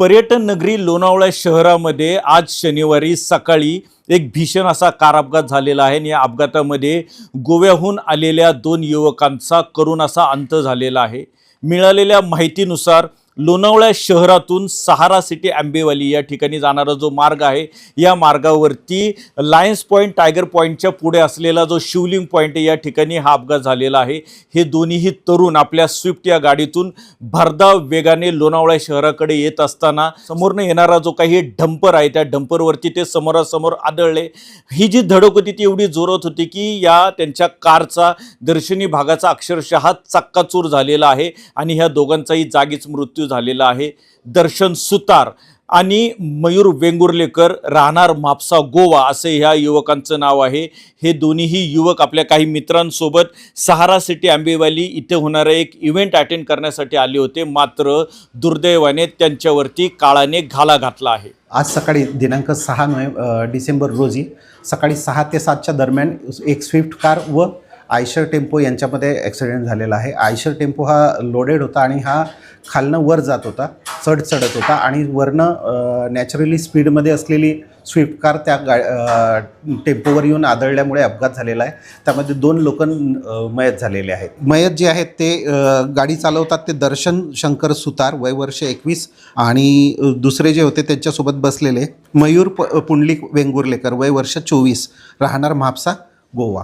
पर्यटन नगरी लोणावळा शहरामध्ये आज शनिवारी सकाळी एक भीषण असा कार अपघात झालेला आहे. आणि या अपघातामध्ये गोव्याहून आलेल्या दोन युवकांचा करुण असा अंत झालेला आहे. मिळालेल्या माहितीनुसार लोणावळा शहरातून सहारा सिटी आंबेवाली या ठिकाणी जाणारा जो मार्ग आहे या मार्गावरती लायन्स पॉईंट टायगर पॉईंटच्या पुढे असलेला जो शिवलिंग पॉईंट आहे या ठिकाणी हा अपघात झालेला आहे. हे दोन्हीही तरुण आपल्या स्विफ्ट या गाडीतून भरधाव वेगाने लोणावळा शहराकडे येत असताना समोरनं येणारा जो काही डंपर आहे त्या डंपरवरती ते समोरासमोर आदळले. ही जी धडक होती ती एवढी जोरात होती की या त्यांच्या कारचा दर्शनी भागाचा अक्षरशः चक्काचूर झालेला आहे आणि ह्या दोघांचाही जागीच मृत्यू झालेला आहे. दर्शन सुतार आणि मयूर वेंगुर्लेकर राहणार म्हापसा गोवा असे ह्या युवकांचं नाव आहे. हे दोन्हीही युवक आपल्या काही मित्रांसोबत सहारा सिटी आंबेवाली इथे होणारा एक इव्हेंट अटेंड करण्यासाठी आले होते. मात्र दुर्दैवाने त्यांच्यावरती काळाने घाला घातला आहे. आज सकाळी दिनांक सहा नोव्हें डिसेंबर रोजी सकाळी सहा ते सातच्या दरम्यान एक स्विफ्ट कार व आयशर टेम्पो यांच्यामध्ये ॲक्सिडेंट झालेला आहे. आयशर टेम्पो हा लोडेड होता आणि हा खालनं वर जात होता. चढ चढत होता आणि वरनं नॅचरली स्पीडमध्ये असलेली स्विफ्ट कार त्या गा टेम्पोवर येऊन आदळल्यामुळे अपघात झालेला आहे. त्यामध्ये दोन लोक मयत झालेले आहेत. मयत जे आहेत ते गाडी चालवतात ते दर्शन शंकर सुतार वय वर्ष एकवीस आणि दुसरे जे होते त्यांच्यासोबत बसलेले मयूर प पुंडलिक वेंगुर्लेकर वय वर्ष चोवीस. राहणार म्हापसा गोवा.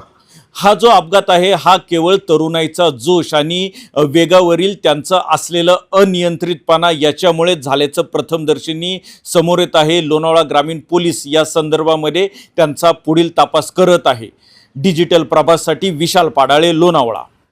हा जो अपघात आहे हा केवळ तरुणाईचा जोश आणि वेगावरील त्यांचं असलेलं अनियंत्रितपणा याच्यामुळे झाल्याचं प्रथमदर्शनी समोर येत आहे. लोणावळा ग्रामीण पोलीस या संदर्भामध्ये त्यांचा पुढील तपास करत आहे. डिजिटल प्रभाससाठी विशाल पाडाळे लोणावळा.